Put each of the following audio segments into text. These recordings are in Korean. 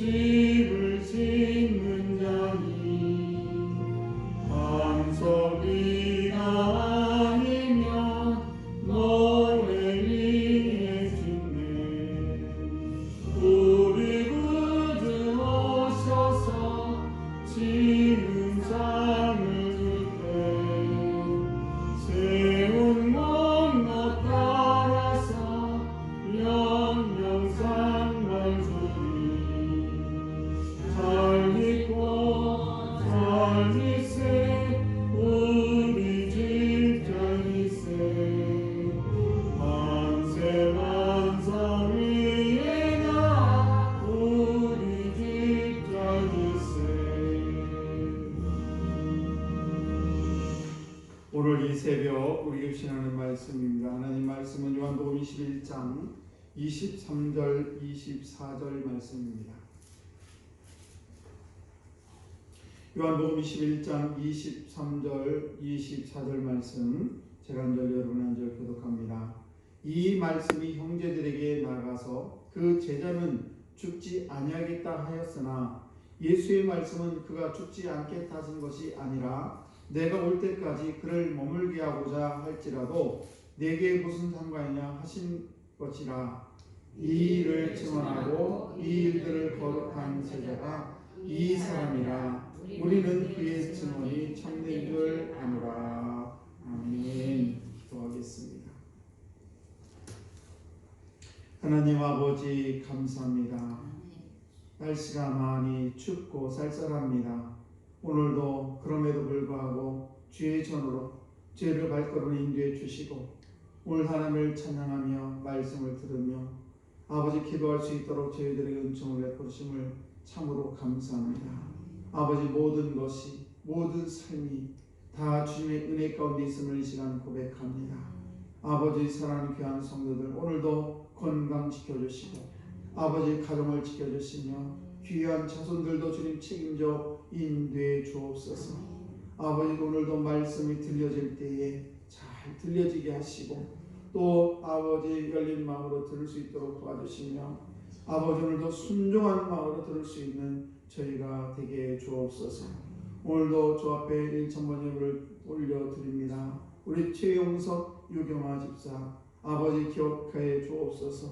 집을 짓는 자니 반석이 23절 24절 말씀입니다. 요한복음 21장 23절 24절 말씀 제가 한절 여러분 한절 교독합니다. 이 말씀이 형제들에게 나가서 그 제자는 죽지 아니하겠다 하였으나 예수의 말씀은 그가 죽지 않겠다 하신 것이 아니라 내가 올 때까지 그를 머물게 하고자 할지라도 내게 무슨 상관이냐 하신 것이라 이 일을 증언하고 이 일들을 거룩한 제자가 이 사람이라. 우리는 그의 증언이 참된 줄 아노라. 아멘. 기도하겠습니다. 하나님 아버지 감사합니다. 날씨가 많이 춥고 쌀쌀합니다. 오늘도 그럼에도 불구하고 주의 전으로 죄를 발걸음 인도해 주시고 오늘 하나님을 찬양하며 말씀을 들으며 아버지 기도할 수 있도록 저희들에게 은총을 베푸심을 참으로 감사합니다. 아버지 모든 것이 모든 삶이 다 주님의 은혜 가운데 있음을 이 시간 고백합니다. 아버지 사랑하는 귀한 성도들 오늘도 건강 지켜주시고 아버지 가정을 지켜주시며 귀한 자손들도 주님 책임져 인도해 주옵소서. 아버지 오늘도 말씀이 들려질 때에 잘 들려지게 하시고 또 아버지 열린 마음으로 들을 수 있도록 도와주시며 아버지 오늘도 순종한 마음으로 들을 수 있는 저희가 되게 주옵소서. 오늘도 주 앞에 일천번 예물을 올려드립니다. 우리 최용석 유경아 집사 아버지 기억하여 주옵소서.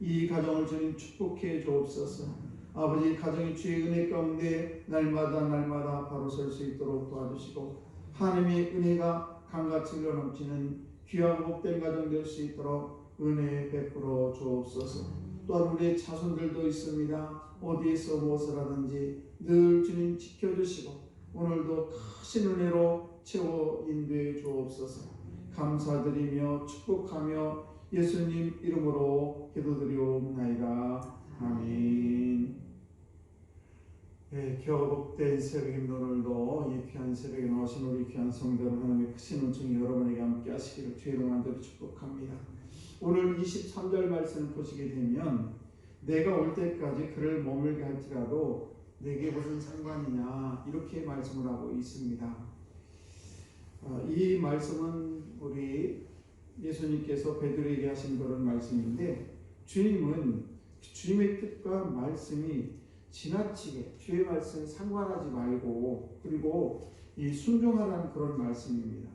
이 가정을 주님 축복해 주옵소서. 아버지 가정이 주의 은혜 가운데 날마다 날마다 바로 설 수 있도록 도와주시고 하나님의 은혜가 강같이 흘러 넘치는 귀하고 복된 가정 될 수 있도록 은혜 베풀어 주옵소서. 또한 우리의 자손들도 있습니다. 어디에서 무엇을 하든지 늘 주님 지켜주시고 오늘도 크신 은혜로 채워 인도해 주옵소서. 감사드리며 축복하며 예수님 이름으로 기도드리옵나이다. 아멘. 네, 교복된 새벽입니다. 오늘도 이 귀한 새벽에 나오신 우리 귀한 성도 하나님의 크신 은총이 여러분에게 함께 하시기를 주의로 만들어 축복합니다. 오늘 23절 말씀을 보시게 되면 내가 올 때까지 그를 머물게 할지라도 내게 무슨 상관이냐 이렇게 말씀을 하고 있습니다. 어, 이 말씀은 우리 예수님께서 베드로에게 하신 그런 말씀인데 주님은 주님의 뜻과 말씀이 지나치게 주의 말씀에 상관하지 말고 그리고 이 순종하라는 그런 말씀입니다.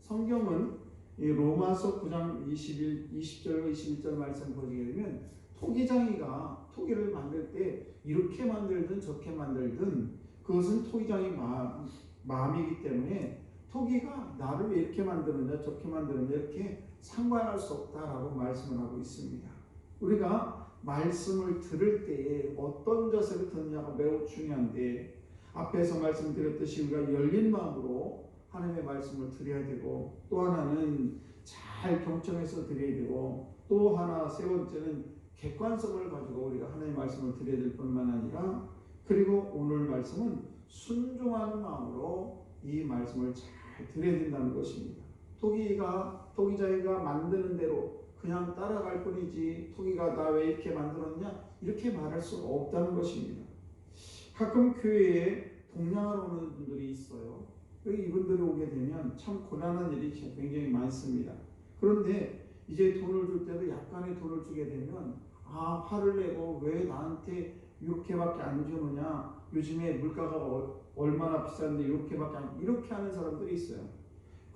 성경은 이 로마서 9장 21, 20절과 21절 말씀 보시게 되면 토기장이가 토기를 만들 때 이렇게 만들든 저렇게 만들든 그것은 토기장의 마음, 마음이기 때문에 토기가 나를 왜 이렇게 만드느냐 저렇게 만드느냐 이렇게 상관할 수 없다라고 말씀을 하고 있습니다. 우리가 말씀을 들을 때에 어떤 자세를 듣느냐가 매우 중요한데 앞에서 말씀드렸듯이 우리가 열린 마음으로 하나님의 말씀을 드려야 되고 또 하나는 잘 경청해서 드려야 되고 또 하나 세 번째는 객관성을 가지고 우리가 하나님의 말씀을 드려야 될 뿐만 아니라 그리고 오늘 말씀은 순종하는 마음으로 이 말씀을 잘 드려야 된다는 것입니다. 토기가 토기자기가 만드는 대로 그냥 따라갈 뿐이지 토기가 나 왜 이렇게 만들었냐 이렇게 말할 수가 없다는 것입니다. 가끔 교회에 동냥하러 오는 분들이 있어요. 이분들이 오게 되면 참 고난한 일이 굉장히 많습니다. 그런데 이제 돈을 줄 때도 약간의 돈을 주게 되면 아 화를 내고 왜 나한테 이렇게밖에 안 주느냐 요즘에 물가가 어- 얼마나 비싼데 이렇게밖에 안 이렇게 하는 사람들이 있어요.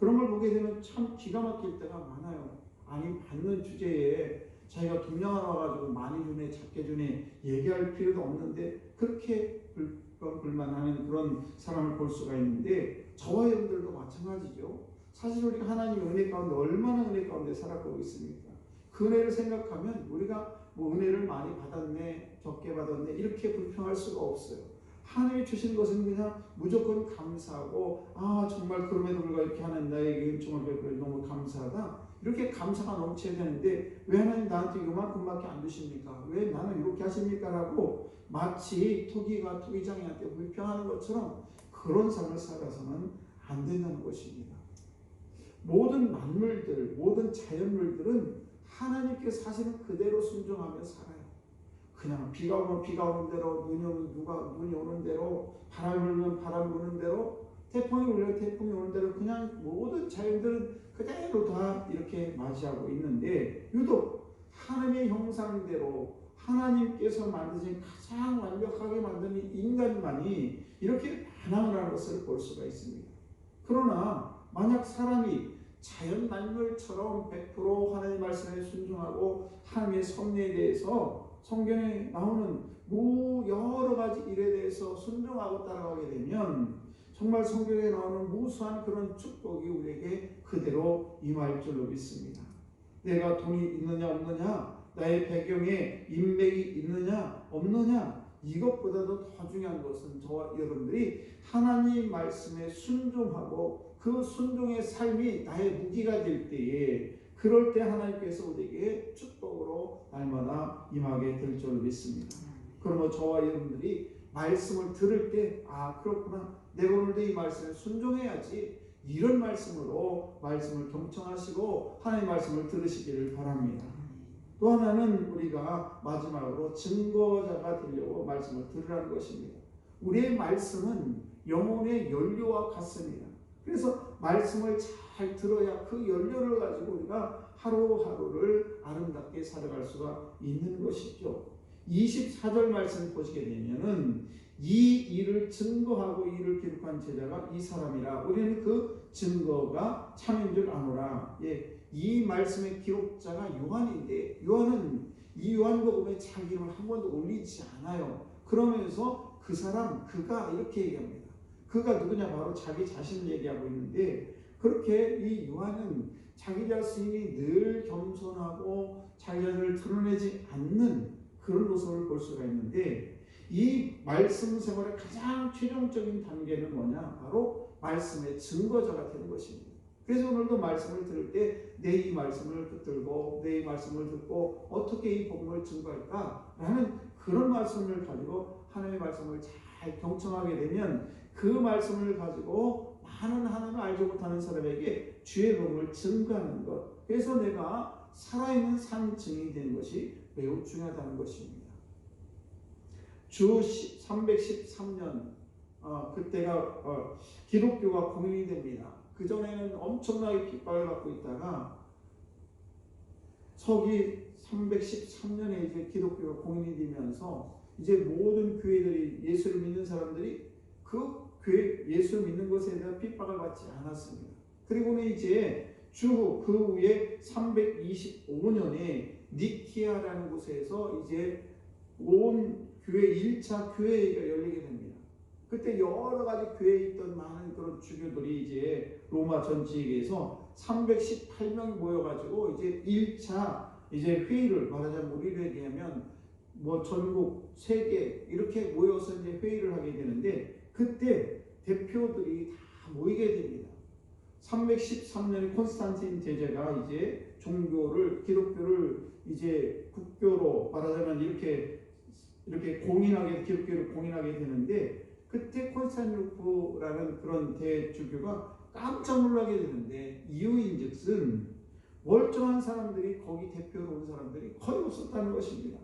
그런 걸 보게 되면 참 기가 막힐 때가 많아요. 아니 받는 주제에 자기가 동냥하러 와가지고 많이 주네 작게 주네 얘기할 필요도 없는데 그렇게 불, 불만하는 그런 사람을 볼 수가 있는데 저와 여러분들도 마찬가지죠. 사실 우리가 하나님의 은혜 가운데 얼마나 은혜 가운데 살아가고 있습니까? 그 은혜를 생각하면 우리가 뭐 은혜를 많이 받았네 적게 받았네 이렇게 불평할 수가 없어요. 하나님이 주신 것은 그냥 무조건 감사하고 아 정말 그럼에도 불구하고 이렇게 하나님 나에게 은총을 베풀어 너무 감사하다 이렇게 감사가 넘쳐야 되는데 왜 하나님 나한테 요만큼밖에 안 주십니까? 왜 나는 이렇게 하십니까? 라고 마치 토기가 토기장이한테 불평하는 것처럼 그런 삶을 살아서는 안 된다는 것입니다. 모든 만물들, 모든 자연물들은 하나님께 사실은 그대로 순종하며 살아요. 그냥 비가 오면 비가 오는 대로, 눈이 오면 누가 눈이 오는 대로, 바람이 불면 바람 부는 대로, 태풍이 불면 태풍이 오는 대로 그냥 모든 자연들은 그대로 다 이렇게 맞이하고 있는데 유독 하나님의 형상대로 하나님께서 만드신 가장 완벽하게 만든 인간만이 이렇게 반항을 것을 볼 수가 있습니다. 그러나 만약 사람이 자연 만물처럼 100% 하나님 말씀에 순종하고 하나님의 섭리에 대해서 성경에 나오는 무 여러 가지 일에 대해서 순종하고 따라가게 되면 정말 성경에 나오는 무수한 그런 축복이 우리에게 그대로 임할 줄로 믿습니다. 내가 돈이 있느냐 없느냐, 나의 배경에 인맥이 있느냐 없느냐, 이것보다도 더 중요한 것은 저와 여러분들이 하나님 말씀에 순종하고 그 순종의 삶이 나의 무기가 될 때에 그럴 때 하나님께서 우리에게 축복으로 날마다 임하게 될 줄로 믿습니다. 그러면 저와 여러분들이 말씀을 들을 때 아 그렇구나 내가 오늘도 이 말씀에 순종해야지 이런 말씀으로 말씀을 경청하시고 하나님 말씀을 들으시기를 바랍니다. 또 하나는 우리가 마지막으로 증거자가 되려고 말씀을 들으라는 것입니다. 우리의 말씀은 영혼의 연료와 같습니다. 그래서 말씀을 잘 들어야 그 연료를 가지고 우리가 하루하루를 아름답게 살아갈 수가 있는 것이죠. 24절 말씀 보시게 되면은 이 일을 증거하고 이를 기록한 제자가 이 사람이라 우리는 그 증거가 참인 줄 아노라. 예, 이 말씀의 기록자가 요한인데 요한은 이 요한복음에 자기 이름을 한 번도 올리지 않아요. 그러면서 그 사람 그가 이렇게 얘기합니다. 그가 누구냐 바로 자기 자신을 얘기하고 있는데 그렇게 이 요한은 자기 자신이 늘 겸손하고 자기 자신을 드러내지 않는 그런 모습을 볼 수가 있는데 이 말씀 생활의 가장 최종적인 단계는 뭐냐? 바로 말씀의 증거자가 되는 것입니다. 그래서 오늘도 말씀을 들을 때 내 이 말씀을 붙들고 내 이 말씀을 듣고 어떻게 이 복음을 증거할까라는 그런 말씀을 가지고 하나님의 말씀을 잘 경청하게 되면 그 말씀을 가지고 많은 하나님을 알지 못하는 사람에게 주의 복음을 증거하는 것. 그래서 내가 살아있는 삶 증인이 되는 것이 매우 중요하다는 것입니다. 주 313년 어, 그때가 어, 기독교가 공인이 됩니다. 그 전에는 엄청나게 핍박을 받고 있다가 서기 313년에 이제 기독교가 공인이 되면서 이제 모든 교회들이 예수를 믿는 사람들이 그 교회 예수 믿는 것에 대한 핍박을 받지 않았습니다. 그리고는 이제 주그 후에 325년에 니키아라는 곳에서 이제 온 교회 1차 교회가 열리게 됩니다. 그때 여러 가지 교회에 있던 많은 그런 주교들이 이제 로마 전지에서 318명이 모여가지고 이제 1차 이제 회의를 말하자면 우리로 얘기하면 뭐 전국 세계 이렇게 모여서 이제 회의를 하게 되는데 그때 대표들이 다 모이게 됩니다. 313년에 콘스탄틴 제제가 이제 종교를 기독교를 이제 국교로 말하자면 이렇게 이렇게 공인하게 기독교를 공인하게 되는데 그때 콘스탄티누프라는 그런 대주교가 깜짝 놀라게 되는데 이유인즉슨 멀쩡한 사람들이 거기 대표로 온 사람들이 거의 없었다는 것입니다.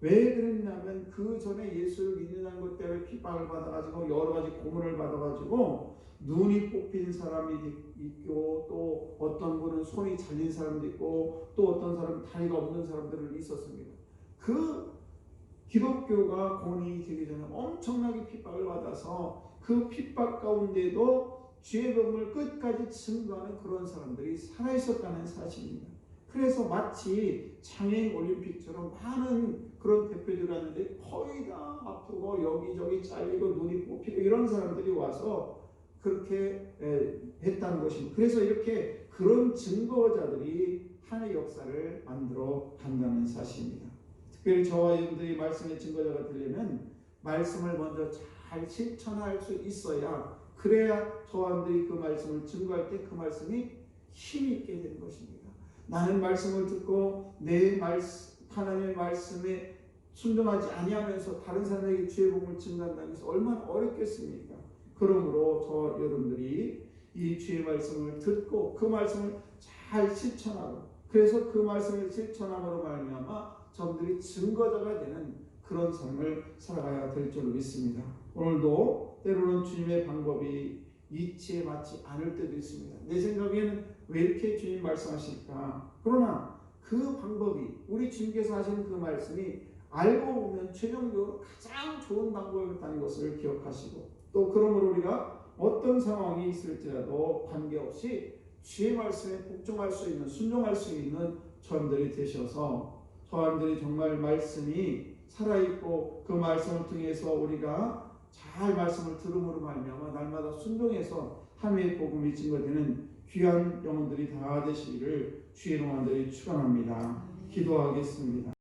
왜 그랬냐면 그 전에 예수를 믿는다는 것 때문에 핍박을 받아가지고 여러 가지 고문을 받아가지고 눈이 뽑힌 사람이 있고 또 어떤 분은 손이 잘린 사람도 있고 또 어떤 사람은 다리가 없는 사람들이 있었습니다. 그 기독교가 공인이 되기 전에 엄청나게 핍박을 받아서 그 핍박 가운데도 주의 복음을 끝까지 증거하는 그런 사람들이 살아 있었다는 사실입니다. 그래서 마치 장애인 올림픽처럼 많은 그런 대표들 하는데 거의 다 아프고 여기저기 잘리고 눈이 뽑히고 이런 사람들이 와서 그렇게 에, 했다는 것입니다. 그래서 이렇게 그런 증거자들이 하나의 역사를 만들어 간다는 사실입니다. 특별히 저와 여러분들이 말씀의 증거자가 되려면 말씀을 먼저 잘 실천할 수 있어야 그래야 저와 여러분들이 그 말씀을 증거할 때 그 말씀이 힘이 있게 되는 것입니다. 나는 말씀을 듣고 내 말씀 하나님의 말씀에 순종하지 아니하면서 다른 사람에게 주의 복음을 증거한다는 것이 얼마나 어렵겠습니까? 그러므로 저 여러분들이 이 주의 말씀을 듣고 그 말씀을 잘 실천하고 그래서 그 말씀을 실천함으로 말미암아 저들이 증거자가 되는 그런 삶을 살아가야 될 줄 믿습니다. 오늘도 때로는 주님의 방법이 이치에 맞지 않을 때도 있습니다. 내 생각에는 왜 이렇게 주님 말씀하실까? 그러나 그 방법이 우리 주님께서 하시는 그 말씀이 알고 보면 최종적으로 가장 좋은 방법이었다는 것을 기억하시고 또 그러므로 우리가 어떤 상황이 있을지라도 관계없이 주의 말씀에 복종할 수 있는 순종할 수 있는 저들이 되셔서 저들이 정말 말씀이 살아있고 그 말씀을 통해서 우리가 잘 말씀을 들음으로 말미암아 날마다 순종해서 하나님의 복음이 증거되는 귀한 영혼들이 다 되시기를 주의 영혼들이 축원합니다. 기도하겠습니다.